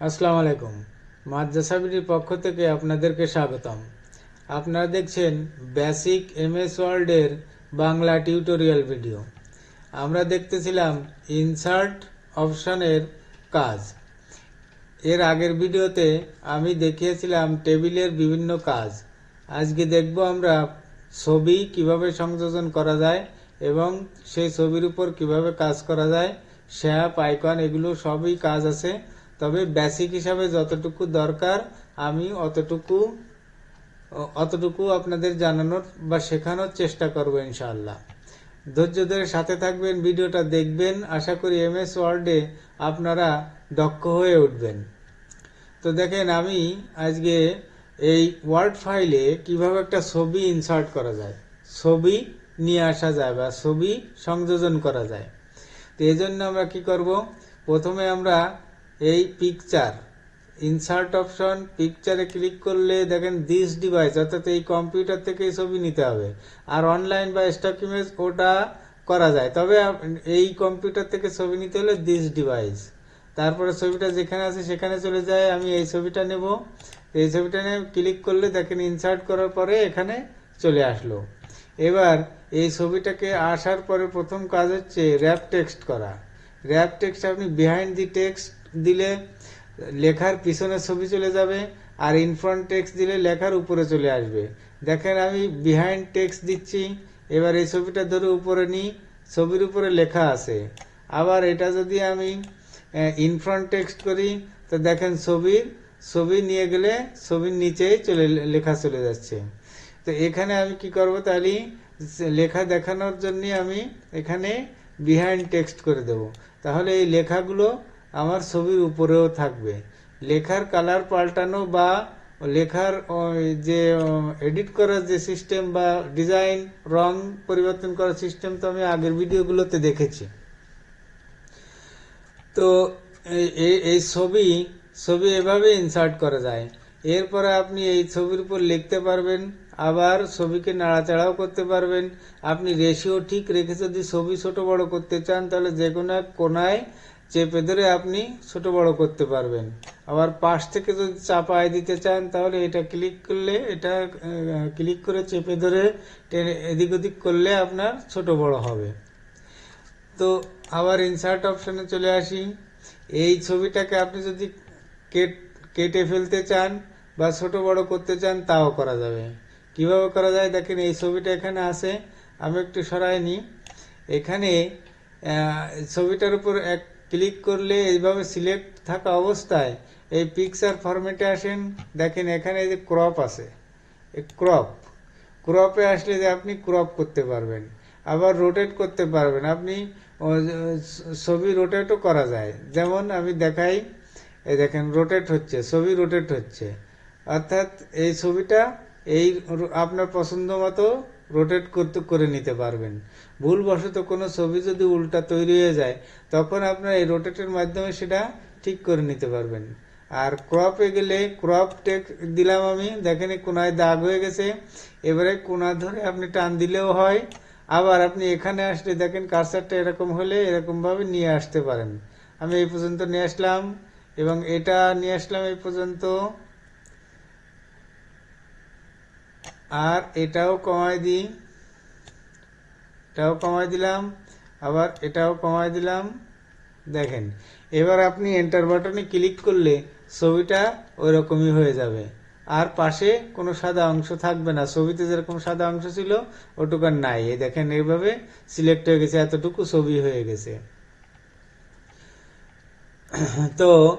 আসসালামু আলাইকুম। মাদ্রাসাবিটির পক্ষ থেকে আপনাদেরকে স্বাগতম। আপনারা দেখছেন বেসিক এমএস ওয়ার্ল্ডের বাংলা টিউটোরিয়াল ভিডিও। আমরা দেখতেছিলাম ইনসার্ট অপশনের কাজ। এর আগের ভিডিওতে আমি দেখিয়েছিলাম টেবিলের বিভিন্ন কাজ। আজকে দেখব আমরা ছবি কীভাবে সংযোজন করা যায় এবং সেই ছবির উপর কীভাবে কাজ করা যায়, শ্যাপ, আইকন, এগুলো সবই কাজ আছে। তবে বেসিক হিসাবে যতটুকু দরকার, আমি অতটুকু অতটুকু আপনাদের জানানোর বা শেখানোর চেষ্টা করব ইনশাআল্লাহ। ধৈর্য ধরে সাথে থাকবেন, ভিডিওটা দেখবেন, আশা করি এমএস ওয়ার্ডে আপনারা দক্ষ হয়ে উঠবেন। তো দেখেন, আমি আজকে এই ওয়ার্ড ফাইলে কীভাবে একটা ছবি ইনসার্ট করা যায়, ছবি নিয়ে আসা যায় বা ছবি সংযোজন করা যায়। তো এই জন্য আমরা কি করব? প্রথমে আমরা এই পিকচার ইনসার্ট অপশন পিকচারে ক্লিক করলে দেখেন দিস ডিভাইস অর্থাৎ এই কম্পিউটার থেকে ছবি নিতে হবে। আর অনলাইন বা স্টক ইমেজ ওটা করা যায়। তবে এই কম্পিউটার থেকে ছবি নিতে হলে দিস ডিভাইস তারপরে ছবিটা যেখানে আছে সেখানে চলে যায়, আমি এই ছবিটা নেব। এই ছবিটা নিয়ে ক্লিক করলে দেখেন ইনসার্ট করার পরে এখানে চলে আসলো। এবার এই ছবিটাকে আসার পরে প্রথম কাজ হচ্ছে র্যাপ টেক্সট করা। র্যাপ টেক্সট আপনি বিহাইন্ড দি টেক্সট দিলে লেখার পিছনে ছবি চলে যাবে আর ইনফ্রন্ট টেক্সট দিলে লেখার উপরে চলে আসবে। দেখেন আমি বিহাইন্ড টেক্সট দিচ্ছি, এবার এই ছবিটা ধরে উপরে নিই, ছবির উপরে লেখা আছে। আবার এটা যদি আমি ইনফ্রন্ট টেক্সট করি, তো দেখেন ছবির, ছবি নিয়ে গেলে ছবির নিচেই চলে, লেখা চলে যাচ্ছে। তো এখানে আমি কি করব তাহলে লেখা দেখানোর জন্য আমি এখানে বিহাইন্ড টেক্সট করে দেব। তাহলে এই লেখাগুলো আমার ছবির উপরেও থাকবে। লেখার কালার পাল্টানো বা লেখার যে এডিট করার যে সিস্টেম বা ডিজাইন রং পরিবর্তন করার সিস্টেম তো আমি আগের ভিডিওগুলোতে দেখেছি। তো এই ছবি ছবি এভাবে ইনসার্ট করা যায়। এরপরে আপনি এই ছবির উপর লিখতে পারবেন, আবার ছবিকে নাড়াচাড়াও করতে পারবেন। আপনি রেশিও ঠিক রেখে যদি ছবি ছোট বড় করতে চান, তাহলে যে কোনো এক কোনায় চেপে ধরে আপনি ছোট বড় করতে পারবেন। আবার পাশ থেকে যদি চাপায় দিতে চান, তাহলে এটা ক্লিক করলে, এটা ক্লিক করে চেপে ধরে টেনে এদিক ওদিক করলে আপনার ছোট বড় হবে। তো আবার ইনসার্ট অপশানে চলে আসি। এই ছবিটাকে আপনি যদি কেট- ফেলতে চান বা ছোট বড় করতে চান, তাও করা যাবে। কীভাবে করা যায়? দেখেন এই ছবিটা এখানে আছে। আমি একটু সরাই নিই এখানে ছবিটার উপর এক ক্লিক করলে এইভাবে সিলেক্ট থাকা অবস্থায় এই পিকচার ফরম্যাটে আসেন। দেখেন এখানে যে ক্রপ আছে। ক্রপ ক্রপে আসলে যে আপনি ক্রপ করতে পারবেন, আবার রোটেট করতে পারবেন। আপনি ছবি রোটেটও করা যায়। যেমন আমি দেখাই, এই দেখেন রোটেট হচ্ছে, ছবি রোটেট হচ্ছে। অর্থাৎ এই ছবিটা এই আপনার পছন্দ মতো রোটেট করতে, করে নিতে পারবেন। ভুলবশত কোনো ছবি যদি উল্টা তৈরি হয়ে যায়, তখন আপনার এই রোটেটের মাধ্যমে সেটা ঠিক করে নিতে পারবেন। আর ক্রপে গেলে ক্রপ টেক দিলাম আমি, দেখেন কোনায় দাগ হয়ে গেছে। এবারে কোনা ধরে আপনি টান দিলেও হয়। আবার আপনি এখানে আসলে দেখেন কারসারটা এরকম হলে এরকম ভাবে নিয়ে আসতে পারেন। আমি এই পর্যন্ত নিয়ে আসলাম, এবং এটা নিয়ে আসলাম এই পর্যন্ত। আর এটাও কমাই দিই। এটাও কমাই দিলাম। আবার এটাও কমাই দিলাম। দেখেন, এবার আপনি এন্টার বাটনে ক্লিক করলে ছবিটা ওই রকমই হয়ে যাবে। আর পাশে কোনো সাদা অংশ থাকবে না। ছবিতে যেরকম সাদা অংশ ছিল, ওটুকু নাই। এই দেখেন, এইভাবে সিলেক্ট হয়ে গেছে, এতটুকু ছবি হয়ে গেছে। তো,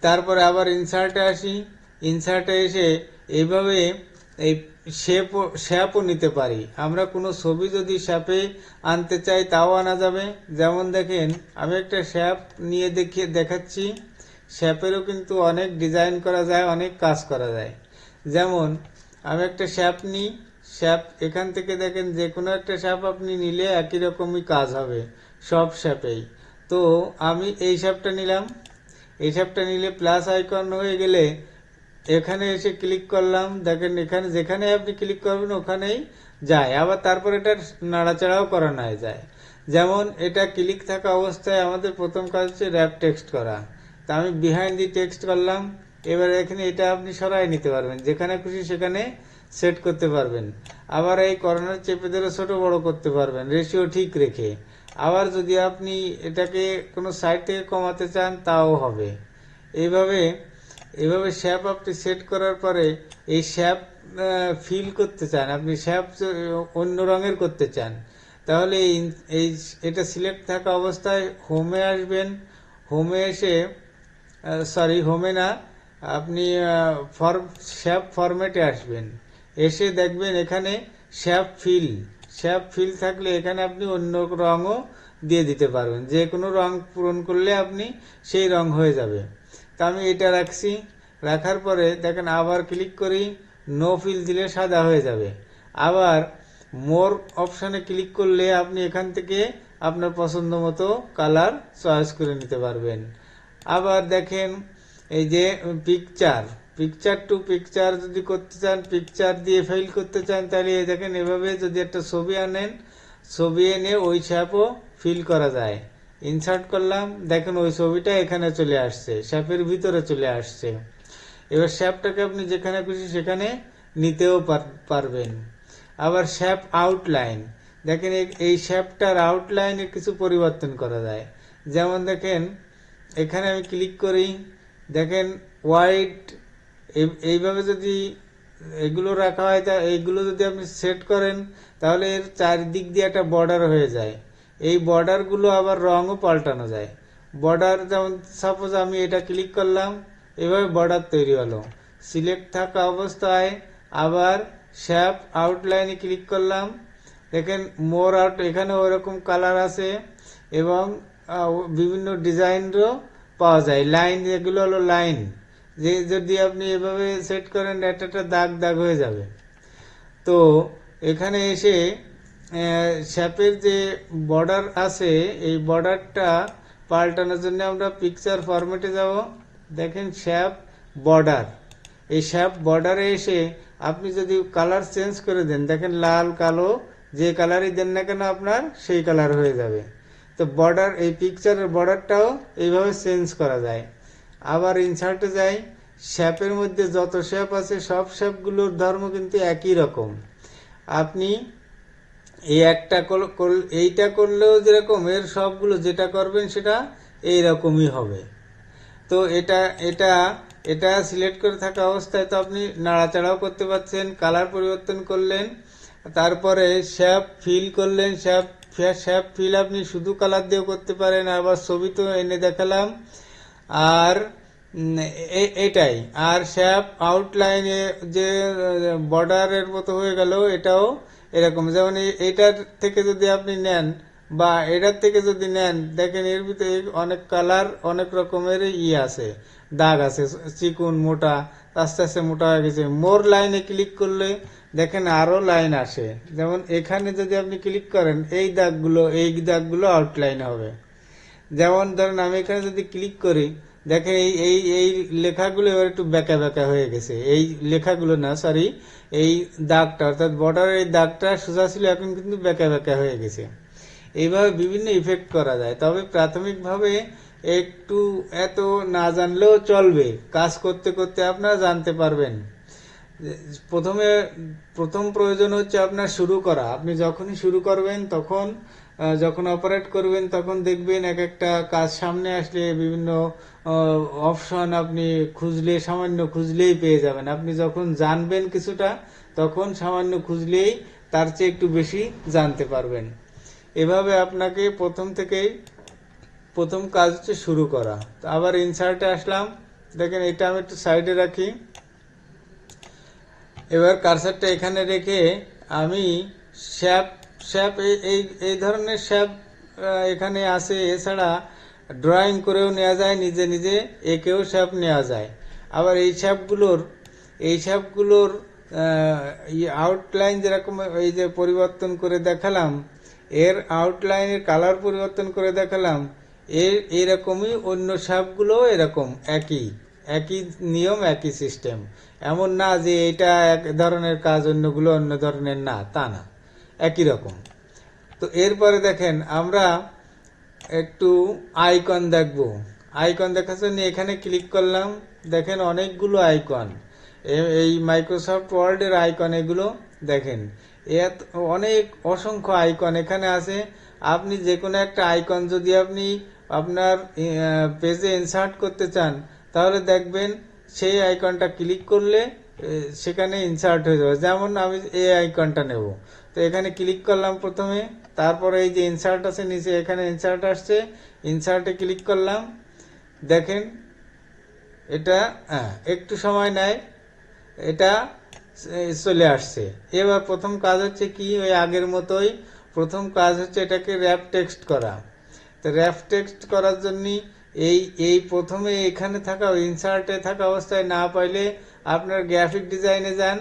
তারপরে আবার ইনসার্টে আসি। ইনসার্টে এসে এইভাবে এই শেপ শ্যাপও নিতে পারি। আমরা কোনো ছবি যদি শ্যাপে আনতে চাই, তাও আনা যাবে। যেমন দেখেন, আমি একটা শ্যাপ নিয়ে দেখিয়ে দেখাচ্ছি। শ্যাপেরও কিন্তু অনেক ডিজাইন করা যায়, অনেক কাজ করা যায়। যেমন, আমি একটা শ্যাপ নিই। শ্যাপ, এখান থেকে দেখেন, যে কোনো একটা শ্যাপ আপনি নিলে একই রকমই কাজ হবে, সব শ্যাপেই। তো, আমি এই শ্যাপটা নিলাম। এই শ্যাপটা নিলে প্লাস আইকন হয়ে গেলে এখানে এসে ক্লিক করলাম। দেখেন এখানে যেখানে আপনি ক্লিক করবেন, ওখানেই যায়। আবার তারপর এটা নাড়াচাড়াও করানো যায়। যেমন এটা ক্লিক থাকা অবস্থায় আমাদের প্রথম কাজ হচ্ছে র্যাপ টেক্সট করা। তা আমি বিহাইন্ড দি টেক্সট করলাম। এবার এখানে এটা আপনি সরাই নিতে পারবেন। যেখানে খুশি সেখানে সেট করতে পারবেন। আবার এই কর্নার চেপে ধরে ছোট বড় করতে পারবেন। রেশিও ঠিক রেখে। আবার যদি আপনি এটাকে কোনো সাইড থেকে কমাতে চান, তাও হবে। এইভাবে এভাবে শ্যাপ আপনি সেট করার পরে এই শ্যাপ ফিল করতে চান, আপনি শ্যাপ অন্য রঙের করতে চান, তাহলে এই এটা সিলেক্ট থাকা অবস্থায় হোমে আসবেন। হোমে এসে সরি হোমে না, আপনি ফর্ম শ্যাপ ফরম্যাটে আসবেন। এসে দেখবেন এখানে শ্যাপ ফিল শ্যাপ ফিল থাকলে এখানে আপনি অন্য রঙও দিয়ে দিতে পারবেন। যে কোনো রং পূরণ করলে আপনি সেই রং হয়ে যাবে। তা আমি এটা রাখছি। রাখার পরে দেখেন আবার ক্লিক করি নো ফিল দিলে সাদা হয়ে যাবে। আবার মোর অপশানে ক্লিক করলে আপনি এখান থেকে আপনার পছন্দ মতো কালার চয়েস করে নিতে পারবেন। আবার দেখেন এই যে পিকচার পিকচার টু পিকচার যদি করতে চান পিকচার দিয়ে ফাইল করতে চান, তাহলে দেখেন এভাবে যদি একটা ছবি আনেন, ছবি এনে ওই শ্যাপও ফিল করা যায়। ইনসার্ট করলাম, দেখেন ওই ছবিটা এখানে চলে আসছে শ্যাপের ভিতরে চলে আসছে। এবার শ্যাপটাকে আপনি যেখানে খুশি সেখানে নিতেও পার- পারবেন। আবার শ্যাপ আউটলাইন দেখেন এই- এই শ্যাপটার আউটলাইনে কিছু পরিবর্তন করা যায়। যেমন দেখেন, এখানে আমি ক্লিক করি, দেখেন হোয়াইট এইভাবে যদি এগুলো রাখা হয় তা এইগুলো যদি আপনি সেট করেন, তাহলে এর চারিদিক দিয়ে একটা বর্ডার হয়ে যায়। এই বর্ডারগুলো আবার রঙও পাল্টানো যায়। বর্ডার যেমন সাপোজ আমি এটা ক্লিক করলাম, এভাবে বর্ডার তৈরি হলো। সিলেক্ট থাকা অবস্থায় আবার শ্যাপ আউটলাইনে ক্লিক করলাম। দেখেন মোর আউট এখানে ওরকম কালার আছে এবং বিভিন্ন ডিজাইনও পাওয়া যায়। লাইন যেগুলো হলো লাইন যে, যদি আপনি এভাবে সেট করেন একটা দাগ দাগ হয়ে যাবে। তো, এখানে এসে শ্যাপের যে বর্ডার আছে, এই বর্ডারটা পাল্টানোর জন্য আমরা পিকচার ফরম্যাটে যাব। দেখেন শ্যাপ বর্ডার এই শ্যাপ বর্ডারে এসে আপনি যদি কালার চেঞ্জ করে দেন, দেখেন লাল, কালো, যে কালারই দেন না কেন আপনার, সেই কালার হয়ে যাবে। তো বর্ডার এই পিকচারের বর্ডারটাও এইভাবে চেঞ্জ করা যায়। আবার ইনসার্টে যাই, শ্যাপের মধ্যে যত শ্যাপ আছে, সব শ্যাপগুলোর ধর্ম কিন্তু একই রকম। আপনি এই একটা এইটা করলেও যেরকম এর সবগুলো যেটা করবেন সেটা এই রকমই হবে। তো এটা এটা এটা সিলেক্ট করে থাকা অবস্থায় তো আপনি নাড়াচাড়াও করতে পারছেন, কালার পরিবর্তন করলেন, তারপরে শ্যাপ ফিল করলেন, শ্যাপ শ্যাপ ফিল আপনি শুধু কালার দিয়েও করতে পারেন, আবার ছবি তো এনে দেখালাম। আর এটাই। আর শ্যাপ আউটলাইনে যে বর্ডারের মতো হয়ে গেল, এটাও এরকম। যেমন এইটার থেকে যদি আপনি নেন বা এটার থেকে যদি নেন, দেখেন এর ভিতরে অনেক কালার, অনেক রকমের ই আছে। দাগ আছে, চিকুন, মোটা, আস্তে আস্তে মোটা হয়ে গেছে। মোর লাইনে ক্লিক করলে দেখেন আরও লাইন আসে। যেমন এখানে যদি আপনি ক্লিক করেন, এই দাগগুলো এই দাগগুলো আউটলাইন হবে। যেমন ধরেন আমি এখানে যদি ক্লিক করি দেখেন এই এই এই লেখাগুলো এবার একটু বেঁকা বেঁকা হয়ে গেছে। এই লেখাগুলো না সরি এই দাগটা, অর্থাৎ বর্ডারের এই দাগটা সোজা ছিল, এখন কিন্তু বেঁকা বেঁকা হয়ে গেছে। এইভাবে বিভিন্ন ইফেক্ট করা যায়। তবে প্রাথমিকভাবে একটু এত না জানলেও চলবে। কাজ করতে করতে আপনারা জানতে পারবেন। প্রথমে, প্রথম প্রয়োজন হচ্ছে আপনার শুরু করা। আপনি যখনই শুরু করবেন, তখন যখন অপারেট করবেন, তখন দেখবেন এক একটা কাজ সামনে আসলে বিভিন্ন অপশন আপনি খুঁজলে, সামান্য খুঁজলেই পেয়ে যাবেন। আপনি যখন জানবেন কিছুটা, তখন সামান্য খুঁজলেই তার চেয়ে একটু বেশি জানতে পারবেন। এভাবে আপনাকে প্রথম থেকেই প্রথম কাজ হচ্ছে শুরু করা। তো আবার ইনসার্টে আসলাম। দেখেন, এটা আমি একটু সাইডে রাখি। এবার কারসারটা এখানে রেখে আমি শ্যাপ শ্যাপ এই এই ধরনের শ্যাপ এখানে আছে। এছাড়া ড্রয়িং করেও নেওয়া যায়, নিজে নিজে একেও শ্যাপ নেওয়া যায়। আবার এই শ্যাপগুলোর এই শ্যাপগুলোর আউটলাইন যেরকম এই যে পরিবর্তন করে দেখালাম, এর আউটলাইনের কালার পরিবর্তন করে দেখালাম এর এরকমই অন্য সাপগুলো এরকম, একই একই নিয়ম, একই সিস্টেম এমন না যে এটা এক ধরনের কাজ, অন্যগুলো অন্য ধরনের না, তা না, একই রকম। তো এরপরে দেখেন আমরা একটু আইকন দেখব। আইকন দেখাচ্ছেন এখানে ক্লিক করলাম। দেখেন অনেকগুলো আইকন এই মাইক্রোসফট ওয়ার্ল্ডের আইকন এগুলো দেখেন। এত, অনেক অসংখ্য আইকন এখানে আছে। আপনি যে কোনো একটা আইকন যদি আপনি আপনার পেজে ইনসার্ট করতে চান, তাহলে দেখবেন সেই আইকনটা ক্লিক করলে সেখানে ইনসার্ট হয়ে যাবে। যেমন আমি এই আইকনটা নেব। তো এখানে ক্লিক করলাম প্রথমে তারপরে এই যে ইনসার্ট আছে নিচে এখানে ইনসার্ট আসছে ইনসার্টে ক্লিক করলাম। দেখেন এটা হ্যাঁ, একটু সময় নেয় এটা চলে আসছে। এবার প্রথম কাজ হচ্ছে কি ওই আগের মতোই প্রথম কাজ হচ্ছে এটাকে র্যাপ টেক্সট করা। তো র্যাপ টেক্সট করার জন্য এই এই প্রথমে এখানে থাকা ইনসার্টে থাকা অবস্থায় না পাইলে আপনার গ্রাফিক ডিজাইনে যান।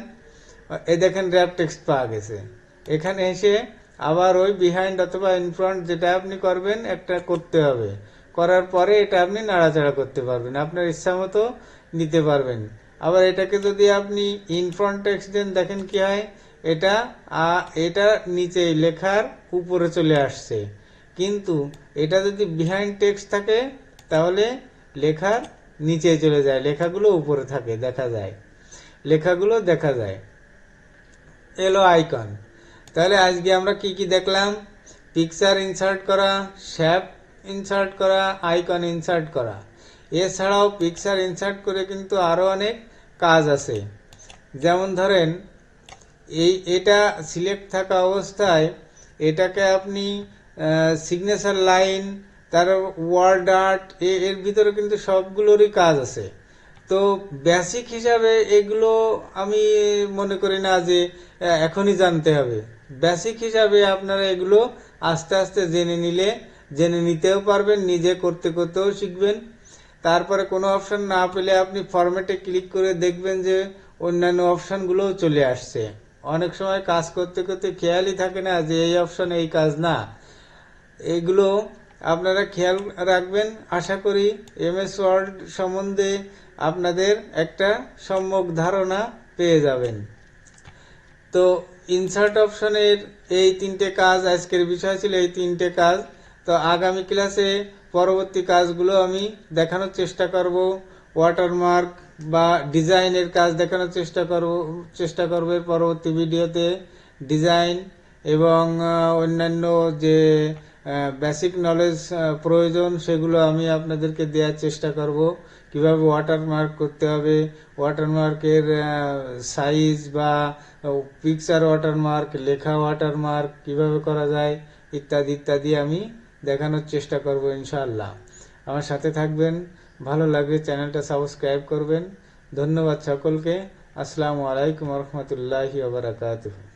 এ দেখেন র্যাপ টেক্সট পাওয়া গেছে। এখানে এসে আবার ওই বিহাইন্ড অথবা ইনফ্রন্ট যেটা আপনি করবেন, একটা করতে হবে। করার পরে এটা আপনি নাড়াচাড়া করতে পারবেন, আপনার ইচ্ছা মতো নিতে পারবেন। আবার এটাকে যদি আপনি ইনফ্রন্ট টেক্সট দেখেন কি হয়, এটা এটা নিচে লেখার উপরে চলে আসছে। কিন্তু এটা যদি বিহাইন্ড টেক্সট থাকে, তাহলে লেখার নিচে চলে যায়, লেখাগুলো উপরে থাকে, দেখা যায়। লেখাগুলো দেখা যায়। এলো আইকন তাহলে আজকে আমরা কি কি দেখলাম? পিকচার ইনসার্ট করা শ্যাপ ইনসার্ট করা আইকন ইনসার্ট করা। এছাড়াও পিকচার ইনসার্ট করে কিন্তু আরও অনেক কাজ আছে। যেমন ধরেন, এই এটা সিলেক্ট থাকা অবস্থায় এটাকে আপনি সিগনেচার লাইন তার ওয়ার্ড আর্ট এর ভিতরে কিন্তু সবগুলোরই কাজ আছে। তো বেসিক হিসাবে এগুলো আমি মনে করি না যে এখনই জানতে হবে। বেসিক হিসাবে আপনারা এগুলো আস্তে আস্তে জেনে নিলে, জেনে নিতেও পারবেন, নিজে করতে করতেও শিখবেন। তারপরে কোনো অপশান না পেলে আপনি ফরম্যাটে ক্লিক করে দেখবেন যে অন্যান্য অপশনগুলোও চলে আসছে। অনেক সময় কাজ করতে করতে খেয়ালই থাকে না যে এই অপশান এই কাজ না। এগুলো আপনারা খেয়াল রাখবেন। আশা করি এমএস ওয়ার্ড সম্বন্ধে আপনাদের একটা সম্যক ধারণা পেয়ে যাবেন। তো ইনসার্ট অপশনের এই তিনটে কাজ, আজকের বিষয় ছিল এই তিনটে কাজ। তো আগামী ক্লাসে পরবর্তী কাজগুলো আমি দেখানোর চেষ্টা করব। ওয়াটারমার্ক বা ডিজাইনের কাজ দেখানোর চেষ্টা করব চেষ্টা করব পরবর্তী ভিডিওতে ডিজাইন এবং অন্যান্য যে বেসিক নলেজ প্রয়োজন, সেগুলো আমি আপনাদেরকে দেওয়ার চেষ্টা করব। কীভাবে ওয়াটারমার্ক করতে হবে ওয়াটারমার্কের সাইজ বা পিকচার ওয়াটারমার্ক লেখা ওয়াটারমার্ক কীভাবে করা যায়, ইত্যাদি ইত্যাদি আমি দেখানোর চেষ্টা করব ইনশাআল্লাহ। আমার সাথে থাকবেন, ভালো লাগলে চ্যানেলটা সাবস্ক্রাইব করবেন। ধন্যবাদ সকলকে। আসসালামু আলাইকুম রহমতুল্লাহি ওবরাকাতুহু